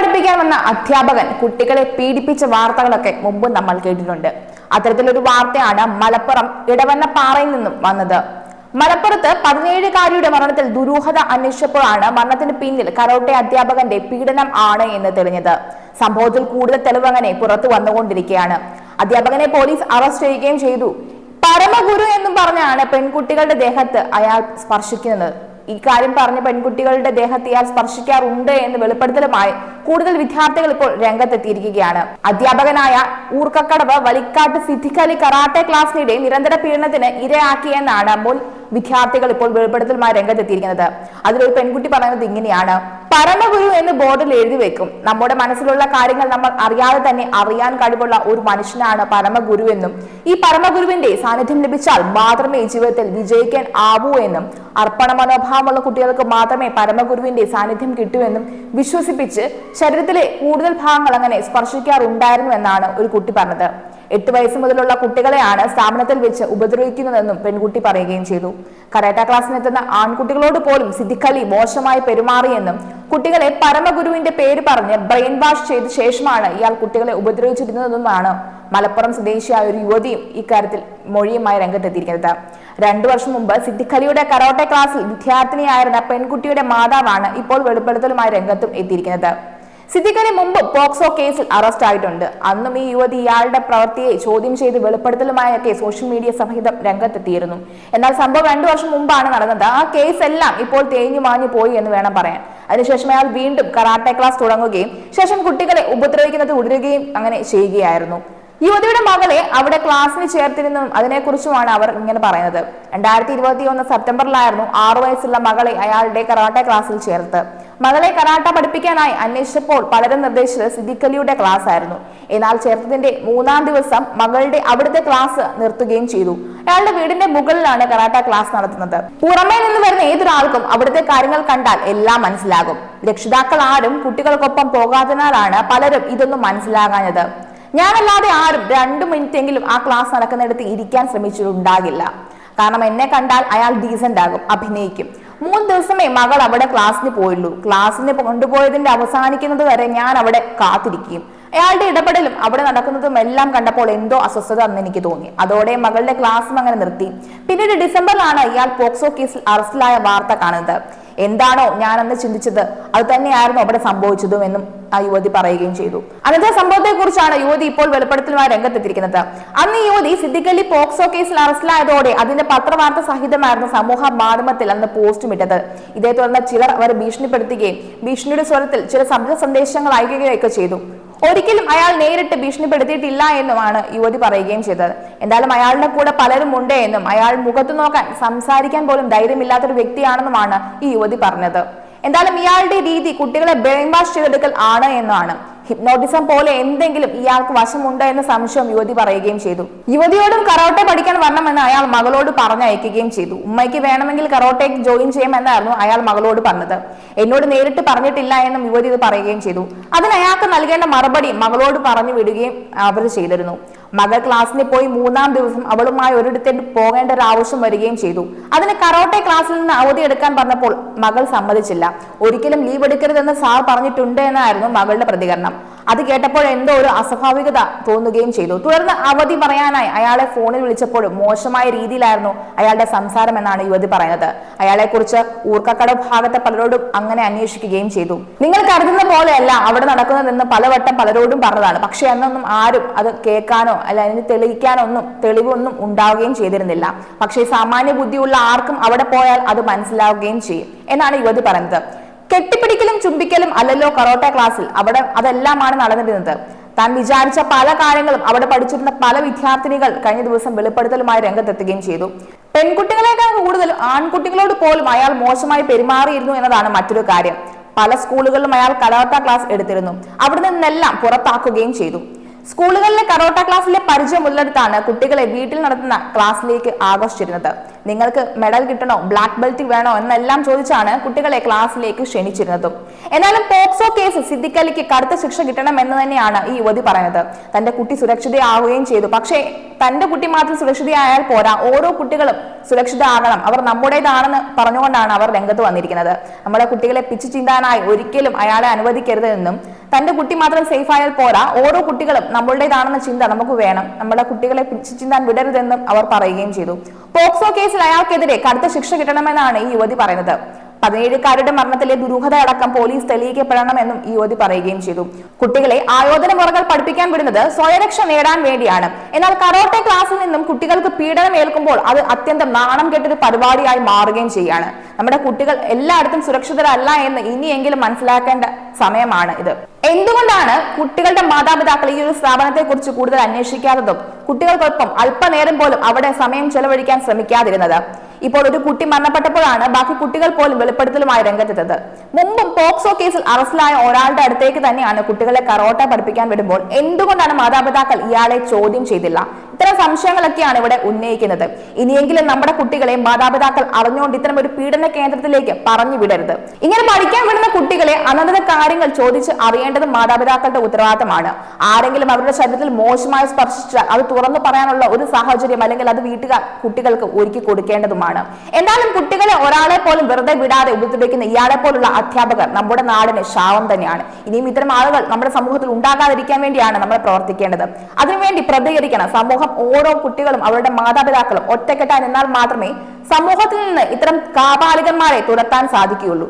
പഠിപ്പിക്കാൻ വന്ന അധ്യാപകൻ കുട്ടികളെ പീഡിപ്പിച്ച വാർത്തകളൊക്കെ മുമ്പ് നമ്മൾ കേട്ടിട്ടുണ്ട്. അത്തരത്തിലൊരു വാർത്തയാണ് മലപ്പുറം ഇടവണ്ണപ്പാറയിൽ നിന്നും വന്നത്. മലപ്പുറത്ത് പതിനേഴുകാരിയുടെ മരണത്തിൽ ദുരൂഹത അന്വേഷിച്ചപ്പോഴാണ് മരണത്തിന് പിന്നിൽ കരോട്ടെ അധ്യാപകന്റെ പീഡനം ആണ് എന്ന് തെളിഞ്ഞത്. സംഭവത്തിൽ കൂടുതൽ തെളിവ് അങ്ങനെ പുറത്തു വന്നുകൊണ്ടിരിക്കുകയാണ്. അധ്യാപകനെ പോലീസ് അറസ്റ്റ് ചെയ്യുകയും ചെയ്തു. പരമഗുരു എന്നും പറഞ്ഞാണ് പെൺകുട്ടികളുടെ ദേഹത്ത് അയാൾ സ്പർശിക്കുന്നത്. ഇക്കാര്യം പറഞ്ഞ പെൺകുട്ടികളുടെ ദേഹത്ത് ഇയാൾ സ്പർശിക്കാറുണ്ട് എന്ന് വെളിപ്പെടുത്തലുമായി കൂടുതൽ വിദ്യാർത്ഥികൾ ഇപ്പോൾ രംഗത്തെത്തിയിരിക്കുകയാണ്. അധ്യാപകനായ ഊർക്കക്കടവ് വലിക്കാട്ട് സിദ്ധിക്കലി കറാട്ടെ ക്ലാസ്സിനിടെ നിരന്തര പീഡനത്തിന് ഇരയാക്കിയെന്നാണ് മുൻ വിദ്യാർത്ഥികൾ ഇപ്പോൾ വെളിപ്പെടുത്തലുമായി രംഗത്തെത്തിയിരിക്കുന്നത്. അതിലൊരു പെൺകുട്ടി പറയുന്നത് ഇങ്ങനെയാണ്. പരമഗുരു എന്ന് ബോർഡിൽ എഴുതി വെക്കും. നമ്മുടെ മനസ്സിലുള്ള കാര്യങ്ങൾ നമ്മൾ അറിയാതെ തന്നെ അറിയാൻ കഴിവുള്ള ഒരു മനുഷ്യനാണ് പരമഗുരു എന്നും ഈ പരമഗുരുവിന്റെ സാന്നിധ്യം ലഭിച്ചാൽ മാത്രമേ ജീവിതത്തിൽ വിജയിക്കാൻ ആവൂ എന്നും അർപ്പണ മനോഭാവമുള്ള കുട്ടികൾക്ക് മാത്രമേ പരമഗുരുവിന്റെ സാന്നിധ്യം കിട്ടൂ എന്നും വിശ്വസിപ്പിച്ച് ശരീരത്തിലെ കൂടുതൽ ഭാഗങ്ങൾ അങ്ങനെ സ്പർശിക്കാറുണ്ടായിരുന്നു എന്നാണ് ഒരു കുട്ടി പറഞ്ഞത്. എട്ട് വയസ്സ് മുതലുള്ള കുട്ടികളെയാണ് സ്ഥാപനത്തിൽ വെച്ച് ഉപദ്രവിക്കുന്നതെന്നും പെൺകുട്ടി പറയുകയും ചെയ്തു. കരാട്ട ക്ലാസ്സിനെത്തുന്ന ആൺകുട്ടികളോട് പോലും സിദ്ധിക്കലി മോശമായി പെരുമാറിയെന്നും കുട്ടികളെ പരമഗുരുവിന്റെ പേര് പറഞ്ഞ് ബ്രെയിൻ വാഷ് ചെയ്ത ശേഷമാണ് ഇയാൾ കുട്ടികളെ ഉപദ്രവിച്ചിരുന്നതെന്നാണ് മലപ്പുറം സ്വദേശിയായ ഒരു യുവതിയും ഇക്കാര്യത്തിൽ മൊഴിയുമായി രംഗത്തെത്തിയിരിക്കുന്നത്. രണ്ടു വർഷം മുമ്പ് സിദ്ദിഖലിയുടെ കരോട്ടെ ക്ലാസ്സിൽ വിദ്യാർത്ഥിനിയായിരുന്ന പെൺകുട്ടിയുടെ മാതാവാണ് ഇപ്പോൾ വെളിപ്പെടുത്തലുമായി രംഗത്തും എത്തിയിരിക്കുന്നത്. സിദ്ദിഖലി മുമ്പ് പോക്സോ കേസിൽ അറസ്റ്റ് ആയിട്ടുണ്ട്. അന്നും ഈ യുവതി ഇയാളുടെ പ്രവൃത്തിയെ ചോദ്യം ചെയ്ത് വെളിപ്പെടുത്തലുമായൊക്കെ സോഷ്യൽ മീഡിയ സഹിതം രംഗത്തെത്തിയിരുന്നു. എന്നാൽ സംഭവം രണ്ടു വർഷം മുമ്പാണ് നടന്നത്. ആ കേസ് എല്ലാം ഇപ്പോൾ തേഞ്ഞു മാഞ്ഞു പോയി എന്ന് വേണം പറയാൻ. അതിനുശേഷം അയാൾ വീണ്ടും കറാട്ടെ ക്ലാസ് തുടങ്ങുകയും ശേഷം കുട്ടികളെ ഉപദ്രവിക്കുന്നത് തുടരുകയും അങ്ങനെ ചെയ്യുകയായിരുന്നു. യുവതിയുടെ മകളെ അവിടെ ക്ലാസ്സിന് ചേർത്തിരുന്നതും അതിനെക്കുറിച്ചുമാണ് അവർ ഇങ്ങനെ പറയുന്നത്. രണ്ടായിരത്തി ഇരുപത്തി ഒന്ന് സെപ്റ്റംബറിലായിരുന്നു ആറു വയസ്സുള്ള മകളെ അയാളുടെ കറാട്ടെ ക്ലാസ്സിൽ ചേർത്ത്. മകളെ കരാട്ട പഠിപ്പിക്കാനായി അന്വേഷിച്ചപ്പോൾ പലരും നിർദ്ദേശിച്ചത് സിദ്ദിഖലിയുടെ ക്ലാസ് ആയിരുന്നു. എന്നാൽ ചേർത്തതിന്റെ മൂന്നാം ദിവസം മകളുടെ അവിടുത്തെ ക്ലാസ് നിർത്തുകയും ചെയ്തു. അയാളുടെ വീടിന്റെ മുകളിലാണ് കരാട്ട ക്ലാസ് നടത്തുന്നത്. പുറമേ നിന്ന് വരുന്ന ഏതൊരാൾക്കും അവിടുത്തെ കാര്യങ്ങൾ കണ്ടാൽ എല്ലാം മനസ്സിലാകും. രക്ഷിതാക്കൾ ആരും കുട്ടികൾക്കൊപ്പം പോകാത്തതിനാലാണ് പലരും ഇതൊന്നും മനസ്സിലാകാഞ്ഞത്. ഞാനല്ലാതെ ആരും രണ്ടു മിനിറ്റ് എങ്കിലും ആ ക്ലാസ് നടക്കുന്നിടത്ത് ഇരിക്കാൻ ശ്രമിച്ചിട്ടുണ്ടാകില്ല. കാരണം എന്നെ കണ്ടാൽ അയാൾ ഡീസന്റ് ആകും അഭിനയിക്കും. മൂന്ന് ദിവസമേ മകൾ അവിടെ ക്ലാസ്സിന് പോയുള്ളൂ. ക്ലാസ്സിന് കൊണ്ടുപോയതിന്റെ അവസാനിക്കുന്നത് വരെ ഞാൻ അവിടെ കാത്തിരിക്കുകയും അയാളുടെ ഇടപെടലും അവിടെ നടക്കുന്നതും എല്ലാം കണ്ടപ്പോൾ എന്തോ അസ്വസ്ഥത എന്ന് എനിക്ക് തോന്നി. അതോടെ മകളുടെ ക്ലാസ്സും അങ്ങനെ നിർത്തി. പിന്നീട് ഡിസംബറിലാണ് ഇയാൾ പോക്സോ കേസിൽ അറസ്റ്റിലായ വാർത്ത കാണുന്നത്. എന്താണോ ഞാൻ അന്ന് ചിന്തിച്ചത് അത് തന്നെയായിരുന്നു അവിടെ സംഭവിച്ചതും എന്നും ആ യുവതി പറയുകയും ചെയ്തു. അന്നത്തെ സംഭവത്തെ കുറിച്ചാണ് യുവതി ഇപ്പോൾ വെളിപ്പെടുത്തലുമായി രംഗത്തെത്തിയിരിക്കുന്നത്. അന്ന് ഈ യുവതി സിദ്ദിഖലി പോക്സോ കേസിൽ അറസ്റ്റിലായതോടെ അതിന്റെ പത്രവാർത്ത സഹിതമായിരുന്നു സമൂഹ മാധ്യമത്തിൽ അന്ന് പോസ്റ്റും ഇട്ടത്. ഇതേ തുടർന്ന് ചിലർ അവരെ ഭീഷണിപ്പെടുത്തുകയും ഭീഷണിയുടെ സ്വരത്തിൽ ചില ശബ്ദ സന്ദേശങ്ങൾ അയക്കുകയൊക്കെ ചെയ്തു. ഒരിക്കലും അയാൾ നേരിട്ട് ഭീഷണിപ്പെടുത്തിയിട്ടില്ല എന്നുമാണ് യുവതി പറയുകയും ചെയ്തത്. എന്തായാലും അയാളുടെ കൂടെ പലരും ഉണ്ട് എന്നും അയാൾ മുഖത്ത് നോക്കാൻ സംസാരിക്കാൻ പോലും ധൈര്യമില്ലാത്തൊരു വ്യക്തിയാണെന്നുമാണ് ഈ യുവതി പറഞ്ഞത്. എന്തായാലും ഇയാളുടെ രീതി? കുട്ടികളെ ബ്രെയിൻ വാഷ് ചെയ്തെടുക്കൽ ആണ് എന്നാണ്. ഹിപ്നോട്ടിസം പോലെ എന്തെങ്കിലും ഇയാൾക്ക് വശമുണ്ട് എന്ന സംശയം യുവതി പറയുകയും ചെയ്തു. യുവതിയോടും കറോട്ടെ പഠിക്കാൻ വരണമെന്ന് അയാൾ മകളോട് പറഞ്ഞയക്കുകയും ചെയ്തു. ഉമ്മയ്ക്ക് വേണമെങ്കിൽ കറോട്ടയ്ക്ക് ജോയിൻ ചെയ്യാമെന്നായിരുന്നു അയാൾ മകളോട് പറഞ്ഞത്. എന്നോട് നേരിട്ട് പറഞ്ഞിട്ടില്ല എന്നും യുവതി ഇത് പറയുകയും ചെയ്തു. അതിന് അയാൾക്ക് നൽകേണ്ട മറുപടി മകളോട് പറഞ്ഞു വിടുകയും അവർ ചെയ്തിരുന്നു. മകൾ ക്ലാസ്സിന് പോയി മൂന്നാം ദിവസം അവളുമായി ഒരിടത്തേക്ക് പോകേണ്ട ഒരു ആവശ്യം വരികയും ചെയ്തു. അതിന് കറോട്ടെ ക്ലാസ്സിൽ നിന്ന് അവധി എടുക്കാൻ പറഞ്ഞപ്പോൾ മകൾ സമ്മതിച്ചില്ല. ഒരിക്കലും ലീവ് എടുക്കരുതെന്ന് സാർ പറഞ്ഞിട്ടുണ്ട് എന്നായിരുന്നു മകളുടെ പ്രതികരണം. അത് കേട്ടപ്പോൾ എന്തോ ഒരു അസ്വാഭാവികത തോന്നുകയും ചെയ്തു. തുടർന്ന് അവധി പറയാനായി അയാളെ ഫോണിൽ വിളിച്ചപ്പോഴും മോശമായ രീതിയിലായിരുന്നു അയാളുടെ സംസാരം എന്നാണ് യുവതി പറയുന്നത്. അയാളെ കുറിച്ച് ഊർക്കക്കട ഭാഗത്തെ പലരോടും അങ്ങനെ അന്വേഷിക്കുകയും ചെയ്തു. നിങ്ങൾ കരുതുന്ന പോലെയല്ല അവിടെ നടക്കുന്നതെന്ന് പലവട്ടം പലരോടും പറഞ്ഞതാണ്. പക്ഷെ അന്നൊന്നും ആരും അത് കേൾക്കാനോ അല്ല അതിന് തെളിയിക്കാനോ ഒന്നും തെളിവൊന്നും ഉണ്ടാവുകയും ചെയ്തിരുന്നില്ല. പക്ഷേ സാമാന്യ ബുദ്ധിയുള്ള ആർക്കും അവിടെ പോയാൽ അത് മനസ്സിലാവുകയും ചെയ്യും എന്നാണ് യുവതി പറയുന്നത്. കെട്ടിപ്പിടിക്കലും ചുംബിക്കലും അല്ലല്ലോ കറോട്ട ക്ലാസ്സിൽ. അവിടെ അതെല്ലാമാണ് നടന്നിരുന്നത്. താൻ വിചാരിച്ച പല കാര്യങ്ങളും അവിടെ പഠിച്ചിരുന്ന പല വിദ്യാർത്ഥിനികൾ കഴിഞ്ഞ ദിവസം വെളിപ്പെടുത്തലുമായി രംഗത്തെത്തുകയും ചെയ്തു. പെൺകുട്ടികളെക്കാൾ കൂടുതൽ ആൺകുട്ടികളോട് പോലും അയാൾ മോശമായി പെരുമാറിയിരുന്നു എന്നതാണ് മറ്റൊരു കാര്യം. പല സ്കൂളുകളിലും അയാൾ കരാട്ട ക്ലാസ് എടുത്തിരുന്നു. അവിടെ നിന്നെല്ലാം പുറത്താക്കുകയും ചെയ്തു. സ്കൂളുകളിലെ കറോട്ട ക്ലാസ്സിലെ പരിചയം മുതലെടുത്താണ് കുട്ടികളെ വീട്ടിൽ നടത്തുന്ന ക്ലാസ്സിലേക്ക് ആകർഷിച്ചിരുന്നത് നിങ്ങൾക്ക് മെഡൽ കിട്ടണോ? ബ്ലാക്ക് ബെൽറ്റ് വേണോ? എന്നെല്ലാം ചോദിച്ചാണ് കുട്ടികളെ ക്ലാസ്സിലേക്ക് ക്ഷണിച്ചിരുന്നതും. എന്നാലും പോക്സോ കേസ് സിദ്ദിഖലിക്ക് കടുത്ത ശിക്ഷ കിട്ടണം എന്ന് തന്നെയാണ് ഈ യുവതി പറയുന്നത്. തന്റെ കുട്ടി സുരക്ഷിതയാവുകയും ചെയ്തു. പക്ഷേ തന്റെ കുട്ടി മാത്രം സുരക്ഷിതയായാൽ പോരാ. ഓരോ കുട്ടികളും സുരക്ഷിതരാകണം അവർ നമ്മുടേതാണെന്ന് പറഞ്ഞുകൊണ്ടാണ് അവർ രംഗത്ത് വന്നിരിക്കുന്നത്. നമ്മുടെ കുട്ടികളെ പിച്ചു ചിന്താനായി ഒരിക്കലും അയാളെ അനുവദിക്കരുത് എന്നും തന്റെ കുട്ടി മാത്രം സേഫ് ആയാൽ പോരാ. ഓരോ കുട്ടികളും നമ്മളുടേതാണെന്ന ചിന്ത നമുക്ക് വേണം. നമ്മുടെ കുട്ടികളെ പിച്ചു ചിന്താൻ വിടരുതെന്നും അവർ പറയുകയും ചെയ്തു. പോക്സോ കേസിൽ അയാൾക്കെതിരെ കടുത്ത ശിക്ഷ കിട്ടണമെന്നാണ് ഈ യുവതി പറയുന്നത്. പതിനേഴുകാരുടെ മരണത്തിലെ ദുരൂഹത അടക്കം പോലീസ് തെളിയിക്കപ്പെടണമെന്നും ഈ യുവതി പറയുകയും ചെയ്തു. കുട്ടികളെ ആയോധന മുറകൾ പഠിപ്പിക്കാൻ വിടുന്നത് സ്വയരക്ഷ നേടാൻ വേണ്ടിയാണ്. എന്നാൽ കരോട്ടെ ക്ലാസ്സിൽ നിന്നും കുട്ടികൾക്ക് പീഡനം ഏൽക്കുമ്പോൾ അത് അത്യന്തം നാണം കെട്ടൊരു പരിപാടിയായി മാറുകയും ചെയ്യാണ്. നമ്മുടെ കുട്ടികൾ എല്ലായിടത്തും സുരക്ഷിതരല്ല എന്ന് ഇനിയെങ്കിലും മനസ്സിലാക്കേണ്ട സമയമാണ് ഇത്. എന്തുകൊണ്ടാണ് കുട്ടികളുടെ മാതാപിതാക്കൾ ഈ ഒരു സ്ഥാപനത്തെ കുറിച്ച് കൂടുതൽ അന്വേഷിക്കാത്തതും കുട്ടികൾക്കൊപ്പം അല്പനേരം പോലും അവിടെ സമയം ചെലവഴിക്കാൻ ശ്രമിക്കാതിരുന്നത്? ഇപ്പോൾ ഒരു കുട്ടി മരണപ്പെട്ടപ്പോഴാണ് ബാക്കി കുട്ടികൾ പോലും വെളിപ്പെടുത്തലുമായി രംഗത്തെത്തത് മുമ്പും പോക്സോ കേസിൽ അറസ്റ്റിലായ ഒരാളുടെ അടുത്തേക്ക് തന്നെയാണ് കുട്ടികളെ കറോട്ട പഠിപ്പിക്കാൻ വിടുമ്പോൾ എന്തുകൊണ്ടാണ് മാതാപിതാക്കൾ ഇയാളെ ചോദ്യം ചെയ്തില്ല? ഇത്തരം സംശയങ്ങളൊക്കെയാണ് ഇവിടെ ഉന്നയിക്കുന്നത്. ഇനിയെങ്കിലും നമ്മുടെ കുട്ടികളെ മാതാപിതാക്കൾ അറിഞ്ഞുകൊണ്ട് ഇത്തരം ഒരു പീഡന കേന്ദ്രത്തിലേക്ക് പറഞ്ഞു വിടരുത്. ഇങ്ങനെ പഠിക്കാൻ വിടുന്ന കുട്ടികളെ അനന്തര കാര്യങ്ങൾ ചോദിച്ച് അറിയേണ്ടത് മാതാപിതാക്കളുടെ ഉത്തരവാദിത്തമാണ്. ആരെങ്കിലും അവരുടെ ശരീരത്തിൽ മോശമായി സ്പർശിച്ചാൽ അത് തുറന്നു പറയാനുള്ള ഒരു സാഹചര്യം അല്ലെങ്കിൽ അത് വീട്ടുകാർ കുട്ടികൾക്ക് ഒരുക്കി കൊടുക്കേണ്ടതുമാണ്. എന്നാലും കുട്ടികളെ ഒരാളെ പോലും വെറുതെ വിടാതെ ഉപദ്രവിക്കുന്ന ഇയാളെ പോലുള്ള അധ്യാപകർ നമ്മുടെ നാടിന് ശാപം തന്നെയാണ്. ഇനിയും ഇത്തരം ആളുകൾ നമ്മുടെ സമൂഹത്തിൽ ഉണ്ടാകാതിരിക്കാൻ വേണ്ടിയാണ് നമ്മൾ പ്രവർത്തിക്കേണ്ടത്. അതിനുവേണ്ടി പ്രതികരിക്കണം. സമൂഹം ഓരോ കുട്ടികളും അവരുടെ മാതാപിതാക്കളും ഒറ്റക്കെട്ടായി നിന്നാൽ മാത്രമേ സമൂഹത്തിൽ നിന്ന് ഇത്തരം കാപാലികന്മാരെ തുരത്താൻ സാധിക്കുകയുള്ളൂ.